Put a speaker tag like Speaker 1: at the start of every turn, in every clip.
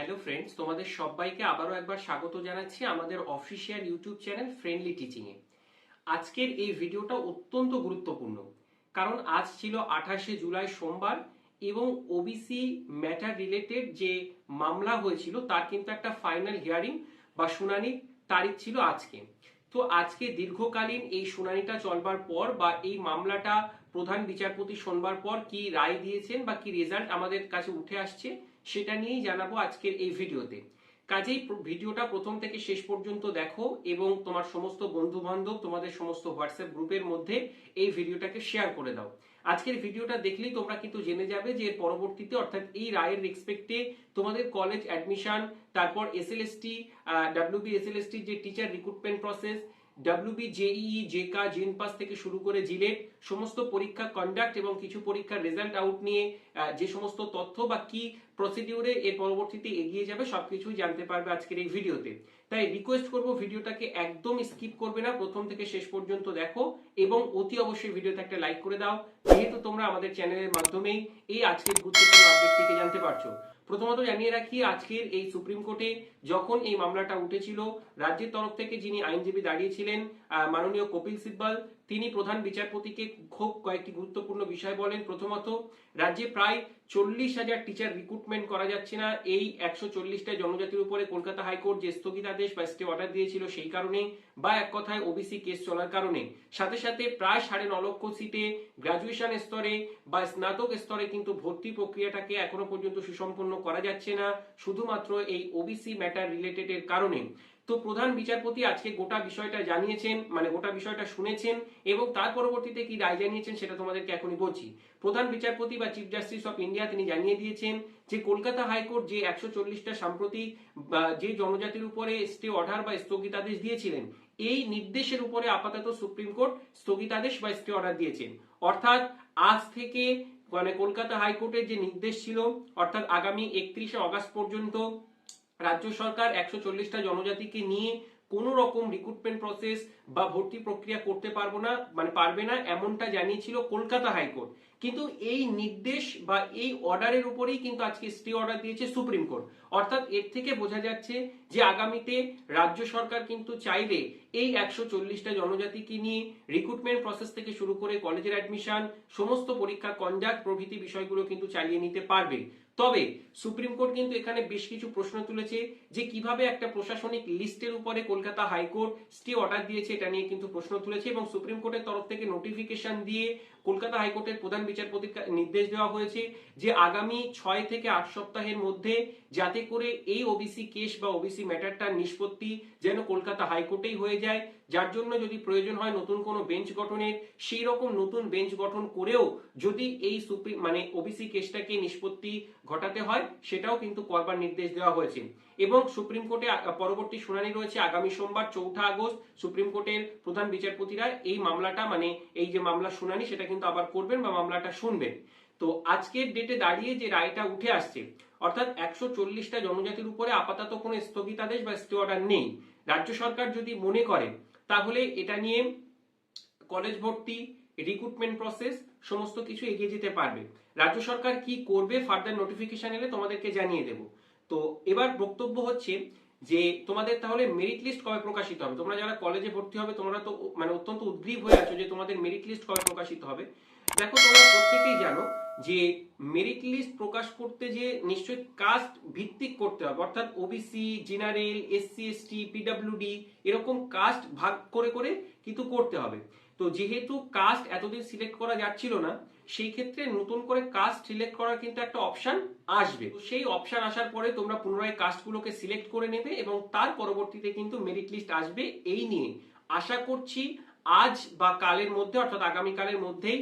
Speaker 1: Hello friends তোমাদের সবাইকে আবারও একবার স্বাগত জানাচ্ছি আমাদের official YouTube channel Friendly Teaching এ। আজকের এই ভিডিওটা অত্যন্ত গুরুত্বপূর্ণ, কারণ আজ ছিল আঠাশে জুলাই সোমবার এবং ওবিসি ম্যাটার রিলেটেড যে মামলা হয়েছিল তার কিন্তু একটা ফাইনাল হিয়ারিং বা শুনানির তারিখ ছিল আজকে। তো আজকে দীর্ঘকালীন এই শুনানিটা চলবার পর বা এই মামলাটা প্রধান বিচারপতি শোনবার পর কি রায় দিয়েছেন বা কি রেজাল্ট আমাদের কাছে উঠে আসছে, সেটা নিয়েই জানাব আজকের এই ভিডিওতে। কাজেই ভিডিওটা প্রথম থেকে শেষ পর্যন্ত দেখো এবং তোমার সমস্ত বন্ধু বান্ধব তোমাদের সমস্ত হোয়াটসঅ্যাপ গ্রুপের মধ্যে এই ভিডিওটাকে শেয়ার করে দাও। আজকের ভিডিওটা দেখলেই তোমরা কিন্তু জেনে যাবে যে এর পরবর্তীতে অর্থাৎ এই রায়ের রেসপেক্টে তোমাদের কলেজ অ্যাডমিশন তারপর এসএলএসটি ডাব্লিউবি এসএলএসটি যে teacher recruitment process WB JEE JECA JENPAS থেকে শুরু করে জিলেট সমস্ত পরীক্ষা কন্ডাক্ট এবং কিছু পরীক্ষার রেজাল্ট আউট নিয়ে যে সমস্ত তথ্য বা কি প্রসিডিউরে এর পরবর্তীতে এগিয়ে যাবে সবকিছুই জানতে পারবে আজকের এই ভিডিওতে। তাই রিকোয়েস্ট করব ভিডিওটাকে একদম স্কিপ করবে না, প্রথম থেকে শেষ পর্যন্ত দেখো এবং অতি অবশ্যই ভিডিওতে একটা লাইক করে দাও। যেহেতু তোমরা আমাদের চ্যানেলের মাধ্যমেই এই আজকের গুরুত্বপূর্ণ আপডেটটিকে জানতে পারছ। প্রথমত জানিয়ে রাখি, আজকের এই সুপ্রিম কোর্টে যখন এই মামলাটা উঠেছিল, রাজ্যের তরফ থেকে যিনি আইনজীবী দাঁড়িয়েছিলেন মাননীয় কপিল সিব্বাল তিনি প্রধান বিচারপতিকে খুব কয়েকটি গুরুত্বপূর্ণ বিষয় বলেন। প্রথমত, রাজ্যে প্রায় চল্লিশ হাজার টিচার রিক্রুটমেন্ট করা যাচ্ছে না। এই একশো চল্লিশটা জনজাতির উপরে কলকাতা হাইকোর্ট যে স্থগিতাদেশ বা স্টে অর্ডার দিয়েছিল সেই কারণে বা এক কথায় ওবিসি কেস চলার কারণে। সাথে সাথে প্রায় সাড়ে ন লক্ষ সিটে গ্রাজুয়েশন স্তরে বা স্নাতক স্তরে কিন্তু ভর্তি প্রক্রিয়াটাকে এখনও পর্যন্ত সুসম্পন্ন করা যাচ্ছে না। শুধুমাত্র এই ওবিসি ম্যাটার রিলেটেড এর কারণে। তো প্রধান বিচারপতি আজকে গোটা বিষয়টা জানিয়েছেন মানে গোটা বিষয়টা শুনেছেন, এবং তার পরবর্তীতে কি রায় জানিয়েছেন সেটা তোমাদেরকে এখনই বলছি। প্রধান বিচারপতি বা চিফ জাস্টিস অফ ইন্ডিয়া তিনি জানিয়ে দিয়েছেন যে কলকাতা হাইকোর্ট যে একশো চল্লিশটা সাম্প্রতিক যে জনজাতির উপরে স্টে অর্ডার বা স্থগিতাদেশ দিয়েছিলেন, এই নির্দেশের উপরে আপাতত সুপ্রিম কোর্ট স্থগিতাদেশ বা স্টে অর্ডার দিয়েছেন। অর্থাৎ আজ থেকে মানে কলকাতা হাইকোর্টের যে নির্দেশ ছিল, অর্থাৎ আগামী একত্রিশে অগস্ট পর্যন্ত রাজ্য সরকার একশো চল্লিশটা জনজাতিকে নিয়ে কোনো রকম রিক্রুটমেন্ট প্রসেস বা ভর্তি প্রক্রিয়া করতে পারব না মানে পারবে না, এমনটা জানিয়েছিল কলকাতা হাইকোর্ট। কিন্তু এই নির্দেশ বা এই অর্ডারের উপরেই কিন্তু আজকে স্টে অর্ডার দিয়েছে সুপ্রিম কোর্ট। অর্থাৎ এর থেকে বোঝা যাচ্ছে যে আগামীতে রাজ্য সরকার কিন্তু চাইলে এই একশো চল্লিশটা জনজাতিকে নিয়ে রিক্রুটমেন্ট প্রসেস থেকে শুরু করে কলেজের অ্যাডমিশন সমস্ত পরীক্ষা কন্ডাক্ট প্রভৃতি বিষয়গুলো কিন্তু চালিয়ে নিতে পারবে। তবে সুপ্রিম কোর্ট কিন্তু এখানে বেশ কিছু প্রশ্ন তুলেছে যে কীভাবে একটা প্রশাসনিক লিস্টের উপরে কলকাতা হাইকোর্ট স্টে অর্ডার দিয়েছে এটা নিয়ে কিন্তু প্রশ্ন তুলেছে এবং সুপ্রিম কোর্টের তরফ থেকে নোটিফিকেশন দিয়ে কলকাতা হাইকোর্টের প্রধান বিচারপতির নির্দেশ দেওয়া হয়েছে যে আগামী ছয় থেকে আট সপ্তাহের মধ্যে যাতে করে এই ওবিসি কেস বা ওবিসি ম্যাটারটার নিষ্পত্তি যেন কলকাতা হাইকোর্টেই হয়ে যায়। যার জন্য যদি প্রয়োজন হয় নতুন কোনো বেঞ্চ গঠনের সেই রকম নতুন বেঞ্চ গঠন করেও যদি এই সুপ্রিম মানে ওবিসি কেসটাকে নিষ্পত্তি ঘটাতে হয়, সেটাও কিন্তু করবার নির্দেশ দেওয়া হয়েছে। এবং সুপ্রিম কোর্টে পরবর্তী শুনানি রয়েছে আগামী সোমবার, চৌঠা আগস্ট। সুপ্রিম কোর্টের প্রধান বিচারপতিরা এই মামলাটা মানে এই যে মামলা শুনানি, সেটা কিন্তু আবার করবেন বা মামলাটা শুনবেন। তো আজকের ডেটে দাঁড়িয়ে যে রায়টা উঠে আসছে, অর্থাৎ একশো চল্লিশটা জনজাতির উপরে আপাতত কোনো স্থগিতাদেশ বা স্টে অর্ডার নেই। রাজ্য সরকার যদি মনে করে, তাহলে এটা নিয়ে কলেজ ভর্তি, রিক্রুটমেন্ট প্রসেস, সমস্ত কিছু এগিয়ে যেতে পারবে। রাজ্য সরকার কি করবে, ফার্দার নোটিফিকেশন এলে তোমাদেরকে জানিয়ে দেব। তো এবার বক্তব্য হচ্ছে যে তোমাদের তাহলে মেরিট লিস্ট কবে প্রকাশিত হবে? তোমরা যারা কলেজে ভর্তি হবে, তোমরা তো মানে অত্যন্ত উদ্গ্রীব হয়ে আছো যে তোমাদের মেরিট লিস্ট কবে প্রকাশিত হবে। দেখো, তোমরা প্রত্যেকেই জানো যে মেরিট লিস্ট প্রকাশ করতে যে নিশ্চয়ই কাস্ট ভিত্তিক করতে হবে। অর্থাৎ OBC general SC ST PWD এরকম কাস্ট ভাগ করে করে কিন্তু করতে হবে। তো যেহেতু কাস্ট এতদিন সিলেক্ট করা যাচ্ছিল না, সেই ক্ষেত্রে নতুন করে কাস্ট সিলেক্ট করার কিন্তু একটা অপশন আসবে। সেই অপশন আসার পরে তোমরা পুনরায় কাস্টগুলোকে সিলেক্ট করে নেবে এবং তার পরবর্তীতে কিন্তু মেরিট লিস্ট আসবে এই নিয়ে। আশা করছি আজ বা কালের মধ্যে, অর্থাৎ আগামীকালের মধ্যেই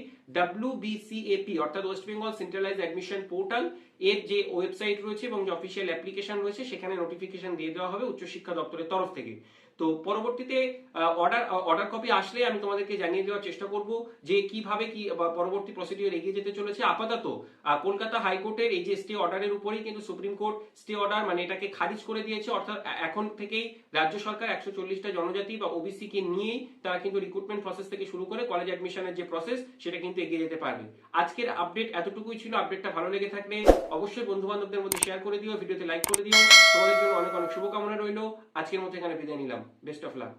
Speaker 1: বিসিএপি অর্থাৎ West Bengal centralise admission portal এর যে ওয়েবসাইট রয়েছে এবং যে অফিসিয়াল অ্যাপ্লিকেশন রয়েছে, সেখানে নোটিফিকেশন দিয়ে দেওয়া হবে উচ্চশিক্ষা দপ্তরের তরফ থেকে। তো পরবর্তীতে অর্ডার অর্ডার কপি আসলে আমি তোমাদেরকে জানিয়ে দেওয়ার চেষ্টা করব যে কীভাবে কি পরবর্তী প্রসিডিওর এগিয়ে যেতে চলেছে। আপাতত কলকাতা হাইকোর্টের এই যে স্টে অর্ডারের উপরেই কিন্তু সুপ্রিম কোর্ট স্টে অর্ডার মানে এটাকে খারিজ করে দিয়েছে। অর্থাৎ এখন থেকেই রাজ্য সরকার একশো চল্লিশটা জনজাতি বা ওবিসি কে নিয়েই তারা কিন্তু রিক্রুটমেন্ট প্রসেস থেকে শুরু করে কলেজ অ্যাডমিশনের যে প্রসেস সেটা কিন্তু এগিয়ে যেতে পারবে। আজকের আপডেট এতটুকুই ছিল। আপডেটটা ভালো লেগে থাকলে অবশ্যই বন্ধু বান্ধবদের মধ্যে শেয়ার করে দিও ভিডিওতে লাইক করে দিও। তোমাদের জন্য অনেক অনেক শুভকামনা রইল। আজকের মতো এখানে বিদায় নিলাম। Best of luck